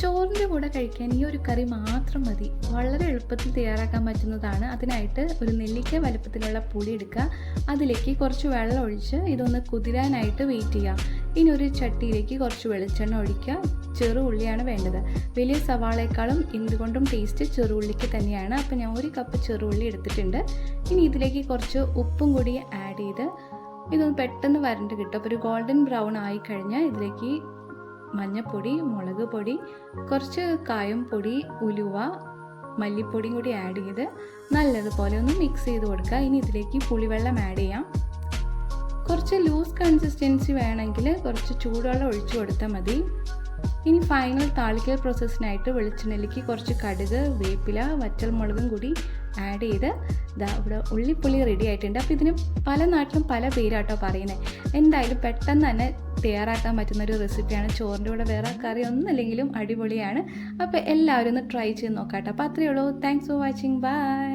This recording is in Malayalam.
ചോറിന്റെ കൂടെ കഴിക്കാൻ ഈ ഒരു കറി മാത്രം മതി. വളരെ എളുപ്പത്തിൽ തയ്യാറാക്കാൻ പറ്റുന്നതാണ്. അതിനായിട്ട് ഒരു നെല്ലിക്ക വലുപ്പത്തിലുള്ള പുളി എടുക്കുക. അതിലേക്ക് കുറച്ച് വെള്ളം ഒഴിച്ച് ഇതൊന്ന് കുതിരാനായിട്ട് വെയിറ്റ് ചെയ്യുക. ഇനി ഒരു ചട്ടിയിലേക്ക് കുറച്ച് വെളിച്ചെണ്ണ ഒഴിക്കുക. ചെറു ഉള്ളിയാണ് വേണ്ടത്. വലിയ സവാളയെക്കാളും എന്തുകൊണ്ടും ടേസ്റ്റ് ചെറുള്ളിക്ക് തന്നെയാണ്. അപ്പോൾ ഞാൻ ഒരു കപ്പ് ചെറുള്ളി എടുത്തിട്ടുണ്ട്. ഇനി ഇതിലേക്ക് കുറച്ച് ഉപ്പും കൂടി ആഡ് ചെയ്ത് ഇതൊന്ന് പെട്ടെന്ന് വരണ്ട് കിട്ടും. അപ്പോൾ ഒരു ഗോൾഡൻ ബ്രൗൺ ആയി കഴിഞ്ഞാൽ ഇതിലേക്ക് മഞ്ഞൾപ്പൊടി മുളക് പൊടി കുറച്ച് കായം പൊടി ഉലുവ മല്ലിപ്പൊടിയും കൂടി ആഡ് ചെയ്ത് നല്ലതുപോലെ ഒന്ന് മിക്സ് ചെയ്ത് കൊടുക്കുക. ഇനി ഇതിലേക്ക് പുളിവെള്ളം ആഡ് ചെയ്യാം. കുറച്ച് ലൂസ് കൺസിസ്റ്റൻസി വേണമെങ്കിൽ കുറച്ച് ചൂടുവെള്ളം ഒഴിച്ചു കൊടുത്താൽ മതി. ഇനി ഫൈനൽ താളിക്കൽ പ്രോസസ്സിനായിട്ട് വെളിച്ചെണ്ണയിലേക്ക് കുറച്ച് കടുക് വേപ്പില വറ്റൽമുളകും കൂടി ആഡ് ചെയ്ത് ഇതാ ഇവിടെ ഉള്ളിപ്പുളി റെഡി ആയിട്ടുണ്ട്. അപ്പോൾ ഇതിന് പല നാട്ടിലും പല പേരാട്ടോ പറയുന്നത് എന്തായാലും പെട്ടെന്ന് തന്നെ തയ്യാറാക്കാൻ പറ്റുന്ന ഒരു റെസിപ്പിയാണ് ചോറിന്റെ കൂടെ വേറെ കറി ഒന്നുമില്ലെങ്കിലും അടിപൊളിയാണ്. അപ്പോൾ എല്ലാവരും ഒന്ന് ട്രൈ ചെയ്ത് നോക്കാം കേട്ടോ അപ്പോൾ അത്രയേ ഉള്ളൂ. Thanks for watching bye